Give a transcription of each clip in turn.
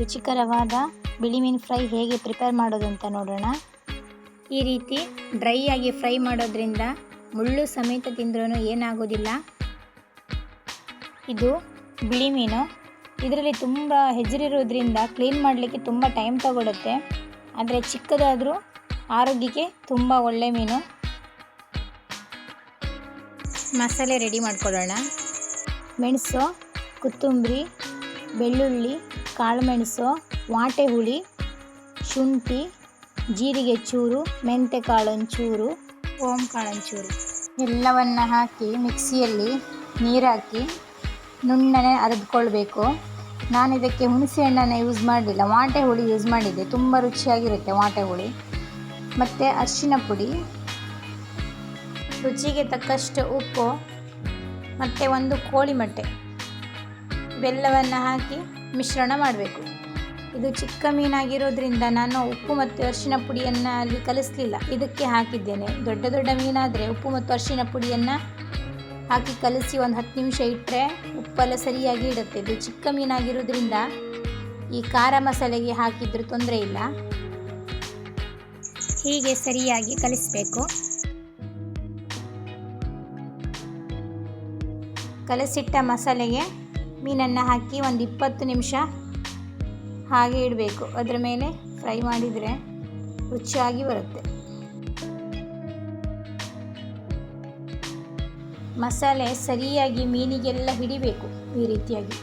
ರುಚಿಕರವಾದ ಬಿಳಿ ಮೀನು ಫ್ರೈ ಹೇಗೆ ಪ್ರಿಪೇರ್ ಮಾಡೋದು ಅಂತ ನೋಡೋಣ. ಈ ರೀತಿ ಡ್ರೈ ಆಗಿ ಫ್ರೈ ಮಾಡೋದ್ರಿಂದ ಮುಳ್ಳು ಸಮೇತ ತಿಂದ್ರೂ ಏನಾಗೋದಿಲ್ಲ. ಇದು ಬಿಳಿ ಮೀನು. ಇದರಲ್ಲಿ ತುಂಬ ಹೆಜರಿರೋದ್ರಿಂದ ಕ್ಲೀನ್ ಮಾಡಲಿಕ್ಕೆ ತುಂಬ ಟೈಮ್ ತಗೊಳುತ್ತೆ. ಆದರೆ ಚಿಕ್ಕದಾದರೂ ಆರೋಗ್ಯಕ್ಕೆ ತುಂಬ ಒಳ್ಳೆ ಮೀನು. ಮಸಾಲೆ ರೆಡಿ ಮಾಡ್ಕೊಳ್ಳೋಣ. ಮೆಣಸು, ಕೊತ್ತಂಬರಿ ಬೆಳ್ಳುಳ್ಳಿ, ಕಾಳುಮೆಣಸು ವಾಟೆ ಹುಳಿ ಶುಂಠಿ, ಜೀರಿಗೆ ಚೂರು ಮೆಂತೆ ಕಾಳೊಂಚೂರು ಓಂ ಕಾಳೊಂಚೂರು ಎಲ್ಲವನ್ನು ಹಾಕಿ ಮಿಕ್ಸಿಯಲ್ಲಿ ನೀರಾಕಿ ನುಣ್ಣನೆ ಅರೆದುಕೊಳ್ಬೇಕು. ನಾನು ಇದಕ್ಕೆ ಹುಣಸೆ ಹಣ್ಣನ್ನು ಯೂಸ್ ಮಾಡಲಿಲ್ಲ. ವಾಟೆ ಹುಳಿ ಯೂಸ್ ಮಾಡಿದ್ದೆ. ತುಂಬ ರುಚಿಯಾಗಿರುತ್ತೆ ವಾಟೆ ಹುಳಿ ಮತ್ತು ಅರಿಶಿನ ಪುಡಿ. ರುಚಿಗೆ ತಕ್ಕಷ್ಟು ಉಪ್ಪು, ಮತ್ತು ಒಂದು ಕೋಳಿ ಮೊಟ್ಟೆ. ಇವೆಲ್ಲವನ್ನು ಹಾಕಿ ಮಿಶ್ರಣ ಮಾಡಬೇಕು. ಇದು ಚಿಕ್ಕ ಮೀನಾಗಿರೋದ್ರಿಂದ ನಾನು ಉಪ್ಪು ಮತ್ತು ಅರಿಶಿನ ಪುಡಿಯನ್ನು ಅಲ್ಲಿ ಕಲಿಸಲಿಲ್ಲ. ಇದಕ್ಕೆ ಹಾಕಿದ್ದೇನೆ. ದೊಡ್ಡ ದೊಡ್ಡ ಮೀನಾದರೆ ಉಪ್ಪು ಮತ್ತು ಅರಿಶಿನ ಪುಡಿಯನ್ನು ಹಾಕಿ ಕಲಸಿ ಒಂದು ಹತ್ತು ನಿಮಿಷ ಇಟ್ಟರೆ ಉಪ್ಪೆಲ್ಲ ಸರಿಯಾಗಿ ಇಡುತ್ತೆ. ಇದು ಚಿಕ್ಕ ಮೀನಾಗಿರೋದ್ರಿಂದ ಈ ಖಾರ ಮಸಾಲೆಗೆ ಹಾಕಿದ್ರೂ ತೊಂದರೆ ಇಲ್ಲ. ಹೀಗೆ ಸರಿಯಾಗಿ ಕಲಿಸಬೇಕು. ಕಲಸಿಟ್ಟ ಮಸಾಲೆಗೆ ಮೀನನ್ನು ಹಾಕಿ ಒಂದು ಇಪ್ಪತ್ತು ನಿಮಿಷ ಹಾಗೆ ಇಡಬೇಕು. ಅದರ ಮೇಲೆ ಫ್ರೈ ಮಾಡಿದರೆ ರುಚಿಯಾಗಿ ಬರುತ್ತೆ. ಮಸಾಲೆ ಸರಿಯಾಗಿ ಮೀನಿಗೆಲ್ಲ ಹಿಡಿಬೇಕು ಈ ರೀತಿಯಾಗಿ.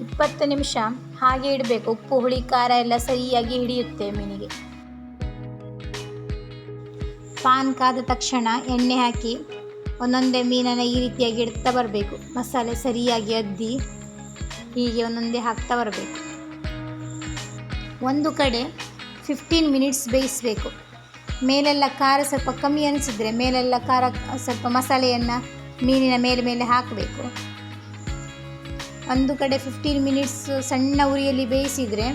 ಇಪ್ಪತ್ತು ನಿಮಿಷ ಹಾಗೆ ಇಡಬೇಕು. ಉಪ್ಪು, ಹುಳಿ, ಖಾರ ಎಲ್ಲ ಸರಿಯಾಗಿ ಹಿಡಿಯುತ್ತೆ ಮೀನಿಗೆ. ಪಾನ್ ಕಾದ ತಕ್ಷಣ ಎಣ್ಣೆ ಹಾಕಿ ಒಂದೊಂದೇ ಮೀನನ್ನು ಈ ರೀತಿಯಾಗಿ ಇಡ್ತಾ ಬರಬೇಕು. ಮಸಾಲೆ ಸರಿಯಾಗಿ ಅದ್ದಿ ಹೀಗೆ ಒಂದೊಂದೇ ಹಾಕ್ತಾ ಬರಬೇಕು. ಒಂದು ಕಡೆ ಫಿಫ್ಟೀನ್ ಮಿನಿಟ್ಸ್ ಬೇಯಿಸಬೇಕು. ಮೇಲೆಲ್ಲ ಖಾರ ಸ್ವಲ್ಪ ಕಮ್ಮಿ ಅನಿಸಿದರೆ ಮೇಲೆಲ್ಲ ಖಾರ ಸ್ವಲ್ಪ ಮಸಾಲೆಯನ್ನು ಮೀನಿನ ಮೇಲೆ ಮೇಲೆ ಹಾಕಬೇಕು. ಒಂದು ಕಡೆ ಫಿಫ್ಟೀನ್ ಮಿನಿಟ್ಸ್ ಸಣ್ಣ ಉರಿಯಲ್ಲಿ ಬೇಯಿಸಿದರೆ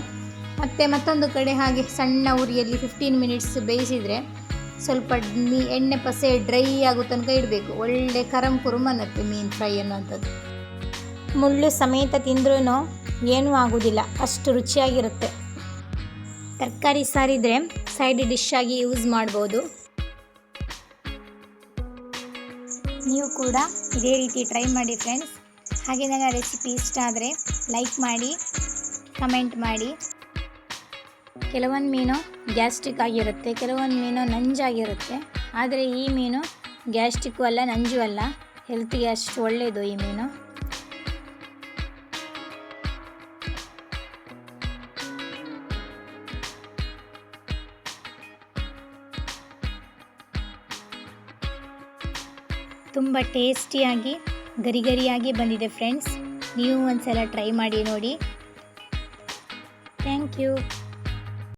ಮತ್ತು ಮತ್ತೊಂದು ಕಡೆ ಹಾಗೆ ಸಣ್ಣ ಉರಿಯಲ್ಲಿ ಫಿಫ್ಟೀನ್ ಮಿನಿಟ್ಸ್ ಬೇಯಿಸಿದರೆ ಸ್ವಲ್ಪ ನೀ ಎಣ್ಣೆ ಪಸೆ ಡ್ರೈ ಆಗೋ ತನಕ ಇಡಬೇಕು. ಒಳ್ಳೆ ಕರಂ ಕುರುಮ್ ಅನ್ನತ್ತೆ ಮೀನು ಫ್ರೈ ಅನ್ನೋಂಥದ್ದು ಮುಳ್ಳು ಸಮೇತ ತಿಂದ್ರೂ ಏನೂ ಆಗೋದಿಲ್ಲ. ಅಷ್ಟು ರುಚಿಯಾಗಿರುತ್ತೆ. ತರಕಾರಿ ಸಾರಿದ್ರೆ ಸೈಡ್ ಡಿಶ್ ಆಗಿ ಯೂಸ್ ಮಾಡ್ಬೋದು. ನೀವು ಕೂಡ ಇದೇ ರೀತಿ ಟ್ರೈ ಮಾಡಿ ಫ್ರೆಂಡ್ಸ್ ಹಾಗೆ ನನ್ನ ರೆಸಿಪಿ ಇಷ್ಟ ಆದರೆ ಲೈಕ್ ಮಾಡಿ ಕಮೆಂಟ್ ಮಾಡಿ. ಕೆಲವೊಂದು ಮೀನು ಗ್ಯಾಸ್ಟ್ರಿಕ್ ಆಗಿರುತ್ತೆ, ಕೆಲವೊಂದು ಮೀನು ನಂಜಾಗಿರುತ್ತೆ. ಆದರೆ ಈ ಮೀನು ಗ್ಯಾಸ್ಟ್ರಿಕ್ಕು ಅಲ್ಲ, ನಂಜು ಅಲ್ಲ. ಹೆಲ್ತಿಗೆ ಅಷ್ಟು ಒಳ್ಳೆಯದು ಈ ಮೀನು. ತುಂಬ ಟೇಸ್ಟಿಯಾಗಿ ಗರಿ ಗರಿಯಾಗಿ ಬಂದಿದೆ ಫ್ರೆಂಡ್ಸ್ ನೀವು ಒಂದ್ಸಲ ಟ್ರೈ ಮಾಡಿ ನೋಡಿ. Thank you